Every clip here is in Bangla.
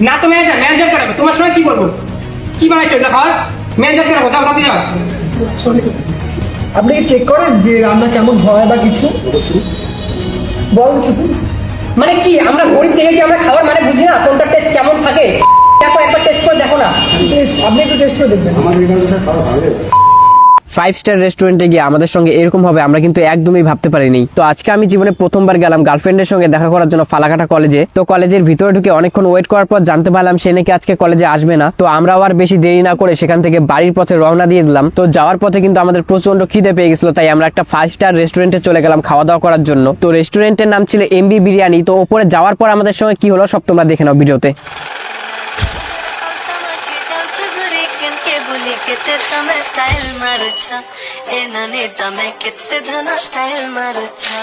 না তো ম্যানেজার ম্যানেজারকে রাখো। তোমার সঙ্গে কি বলব? কি বানাইছো এটা খাওয়ার? ম্যানেজারকে রাখো যাও তাতে যাও। আপনি চেক করেন যে রান্না কেমন হয় বা কিছু? শুধু। মানে কি আমরা গরিব দেখে কি আমরা খাবার মানে বুঝি না? কোনটা টেস্ট কেমন থাকে? দেখো একবার টেস্ট করে দেখো না। আপনি একটু টেস্ট করে দেখবেন। ফাইভ স্টার রেস্টুরেন্টে গিয়ে আমাদের সঙ্গে এরকম হবে, আমরা কিন্তু একদমই ভাবতে পারিনি। তো আজকে আমি জীবনে প্রথমবার গেলাম গার্লফ্রেন্ডের সঙ্গে দেখা করার জন্য ফালাকাটা কলেজে তো কলেজের ভিতরে ঢুকে অনেকক্ষণ ওয়েট করার পর জানতে পারলাম সে নাকি আজকে কলেজে আসবে না। তো আমরাও আর বেশি দেরি না করে সেখান থেকে বাড়ির পথে রওনা দিয়ে দিলাম। তো যাওয়ার পথে কিন্তু আমাদের প্রচণ্ড খিদে পেয়ে গেছিল, তাই আমরা একটা ফাইভ স্টার রেস্টুরেন্টে চলে গেলাম খাওয়া দাওয়া করার জন্য। তো রেস্টুরেন্টের নাম ছিল এমবি বিরিয়ানি তো ওপরে যাওয়ার পর আমাদের সঙ্গে কি হলো সব তোমরা দেখে নাও ভিডিওতে। কেতে তুমি স্টাইল মারুছা এ নানি তুমি কেতে ধন স্টাইল মারুছা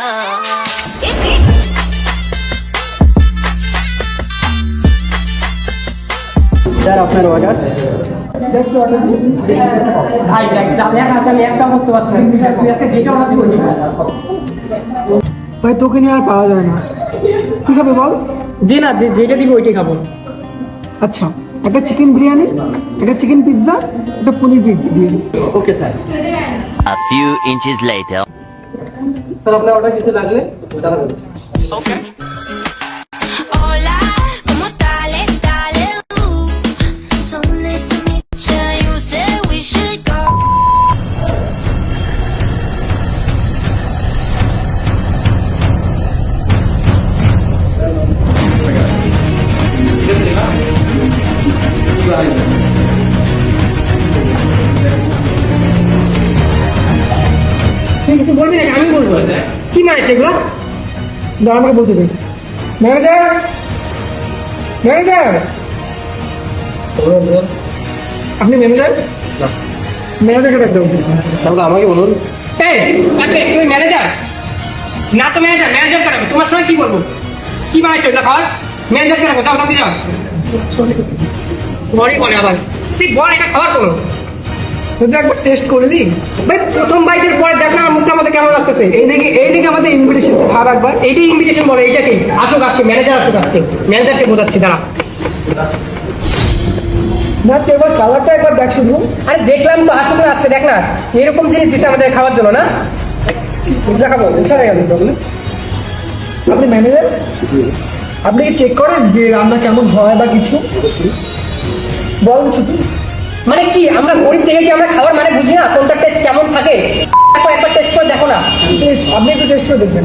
স্যার আপনার অর্ডার ভাই দেখ যা লেখা আছে আমি একটা করতে পারছি না তুই- তুই আজকে যেটা অর্ডার দিবি ভাই তোকে নিয়ে আর পাওয়া যায় না। কি খাবে বল? যে না যে- যেটা দিবি ওইটাই খাব। আচ্ছা। একটা চিকেন বিরিয়ানি একটা চিকেন পিৎজা একটা পনির দিন। Okay sir A few inches later. Sir আপনার অর্ডার কিছু লাগলে Hola, কি মানেছে এগুলো? না আমাকে বলতে দিন ম্যানেজার! ম্যানেজার! আপনি ম্যানেজার? ম্যানেজারকে ডাকতে তাহলে আমাকে বলুন। এই তুমি ম্যানেজার। না তো ম্যানেজার ম্যানেজারকে রাখো তোমার সঙ্গে কি বলব? কি বানাইছো এটা খাওয়ার ম্যানেজারকে রাখো যাও তাতে যাও সরি বলে আবার। তুই বল এটা খাওয়ার কোনো যদি একবার টেস্ট করে দিই ভাই, প্রথম বাইকের পরে দেখ না মুখটা আমাদের কেমন লাগতেছে। এই নাকি এই নাকি আমাদের ইনভিটেশন খাওয়ার একবার। এইটাই ইনভিটেশন বলে, এইটা কি? আসুক আজকে ম্যানেজার আসুক আজকে। ম্যানেজারকে বোঝাচ্ছি, দাঁড়া। না, তুই এবার কালারটা একবার দেখ শুধু। আরে, দেখলাম তো, আসুক না আজকে, দেখ না। এরকম জিনিস দিছে আমাদের খাওয়ার জন্য, না? দেখাবো ইনশাআল্লাহ গেল আপনি ম্যানেজার আপনি কি চেক করেন যে রান্না কেমন হয় বা কিছু? বলেন শুধু। মানে কি আমরা গরিব দেখে কি আমরা খাবার মানে বুঝি না? কোনটা টেস্ট কেমন থাকে? একবার টেস্ট করে দেখো না। আপনি একটু টেস্ট করে দেখবেন।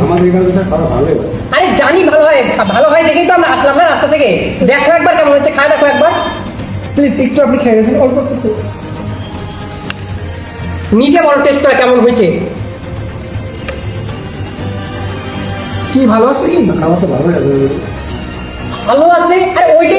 আরে জানি ভালো হয় ভালো হয় দেখেই তো আমরা আসলাম না রাস্তা থেকে। দেখো একবার কেমন হচ্ছে খায় দেখো একবার। প্লিজ একটু আপনি খেয়ে গেছেন অল্প একটু নিজে বড় টেস্ট করে কেমন হয়েছে। কি ভালো আছে কি? ভালো আছে? আরে ওইটাই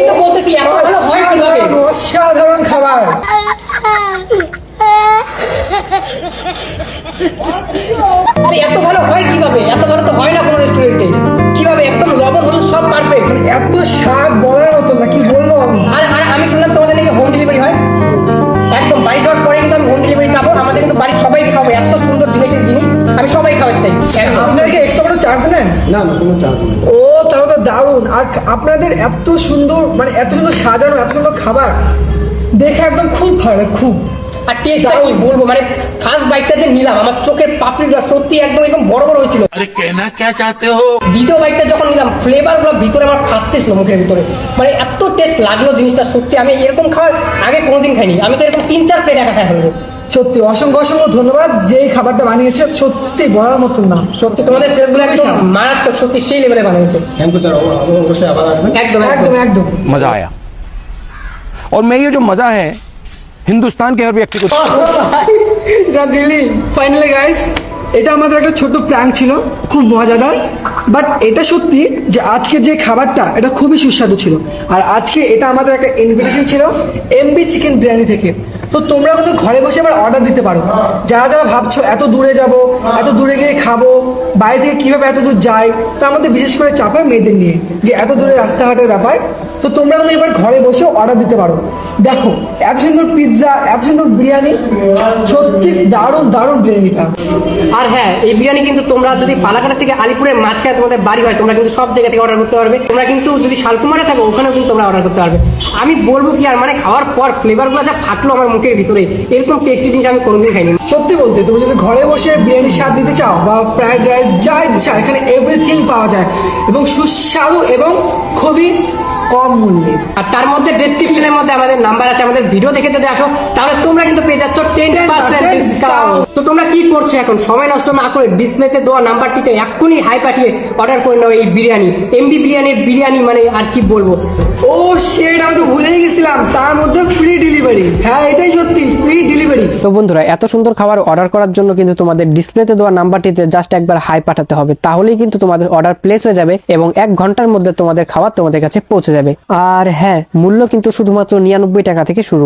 দেখো এত সুন্দর জিনিসের জিনিস আমি সবাই খাওয়াতে চাই। আপনাকে এক্সট্রা কোনো চার্জ নেন? না না কোনো চার্জ নেই। ও তাহলে তো দারুণ। আর আপনাদের এত সুন্দর মানে এত সুন্দর সাজানো এত সুন্দর খাবার দেখে একদম খুব ভালো খুব। আর টেস্টটা কি বলব? মানে ফার্স্ট বাইকটা যে নিলাম আমার চোখের পাপড়িটা সত্যি একদম একদম বড় বড় হয়েছিল। আরে কেন কে চাতে হো? দ্বিতীয় বাইকটা যখন নিলাম ফ্লেভারগুলো ভিতরে আমার ফাটতেছিল মুখের ভিতরে। মানে এত টেস্ট লাগল জিনিসটা সত্যি। আমি এরকম খাওয়ার আগে কোনোদিন খাইনি। আমি তো এরকম তিন চার প্লেট একা খাই হলো সত্যি অসংখ্য অসংখ্য ধন্যবাদ যে এই খাবারটা বানিয়েছে সত্যি বলার মতন না সত্যি তোমাদের সেলগুলো একদম মারাত্মক সত্যি সেই লেভেলে বানিয়েছে থ্যাংক ইউ স্যার অবশ্যই আবার আসবেন একদম একদম একদম একদম मजा आया और मैं ये जो मजा है हिंदुस्तान के हर व्यक्ति को যা দিলি ফাইনালি গাইস এটা আমাদের একটা ছোট প্ল্যান ছিল খুব মজাদার বাট এটা সত্যি যে আজকে যে খাবারটা, এটা খুবই সুস্বাদু ছিল। আর আজকে এটা আমাদের একটা ইনভিটেশন ছিল এমবি চিকেন বিরিয়ানি থেকে। তো তোমরা কিন্তু ঘরে বসে আবার অর্ডার দিতে পারো। যারা যারা ভাবছ এত দূরে যাব, এত দূরে গিয়ে খাব, বাইরে থেকে কীভাবে এত দূর যায় তার আমাদের বিশেষ করে চাপে মেয়েদের নিয়ে, যে এত দূরে রাস্তাঘাটের ব্যাপার, তো তোমরা কিন্তু এবার ঘরে বসে অর্ডার দিতে পারো। দেখো, এত সুন্দর পিৎজা এত সুন্দর বিরিয়ানি, সত্যি দারুণ দারুণ বিরিয়ানিটা। আর হ্যাঁ এই বিরিয়ানি কিন্তু তোমরা যদি পালাকাটা থেকে আলিপুরের মাঝখানে তোমাদের বাড়ি হয়, তোমরা কিন্তু সব জায়গা থেকে অর্ডার করতে পারবে। তোমরা কিন্তু যদি শালকুমারে থাকো, ওখানেও কিন্তু তোমরা অর্ডার করতে পারবে। আমি বলব কি আর মানে খাওয়ার পর ফ্লেভারগুলো যা ফাটলো আমার মুখের ভিতরে, এরকম টেস্টি জিনিস আমি কোনোদিন খাইনি। সত্যি বলতে, তুমি যদি ঘরে বসে বিরিয়ানির স্বাদ দিতে চাও বা ফ্রাইড রাইস যা ইচ্ছা এখানে এভরিথিং পাওয়া যায়। এবং সুস্বাদু এবং খুবই কম মূল্যে। আর তার মধ্যে ডেসক্রিপশনের মধ্যে আমাদের নাম্বার আছে আমাদের ভিডিও দেখে যদি আসো তাহলে তোমরা কিন্তু পেয়ে যাচ্ছ টেন পার্সেন্ট ডিসকাউন্ট তো তোমরা কি করছ এখন? সময় নষ্ট না করে ডিসপ্লেতে দেওয়া নাম্বারটিতে এক্ষুনি হাই পাঠিয়ে অর্ডার করে নাও এই বিরিয়ানি এমবি বিরিয়ানির বিরিয়ানি মানে আর কি বলব। ও সেটা আমি তো ভুলেই গেছিলাম। তার মধ্যে ফ্রি ডেলিভারি হ্যাঁ এটাই সত্যি ফ্রি ডেলিভারি তো বন্ধুরা এত সুন্দর খাবার অর্ডার করার জন্য কিন্তু তোমাদের ডিসপ্লেতে দেওয়া নাম্বারটিতে জাস্ট একবার হাই পাঠাতে হবে। তাহলেই কিন্তু তোমাদের অর্ডার প্লেস হয়ে যাবে এবং এক ঘণ্টার মধ্যে তোমাদের খাবার তোমাদের কাছে পৌঁছে যাবে। আর হ্যাঁ মূল্য কিন্তু শুধুমাত্র নিরানব্বই টাকা থেকে শুরু।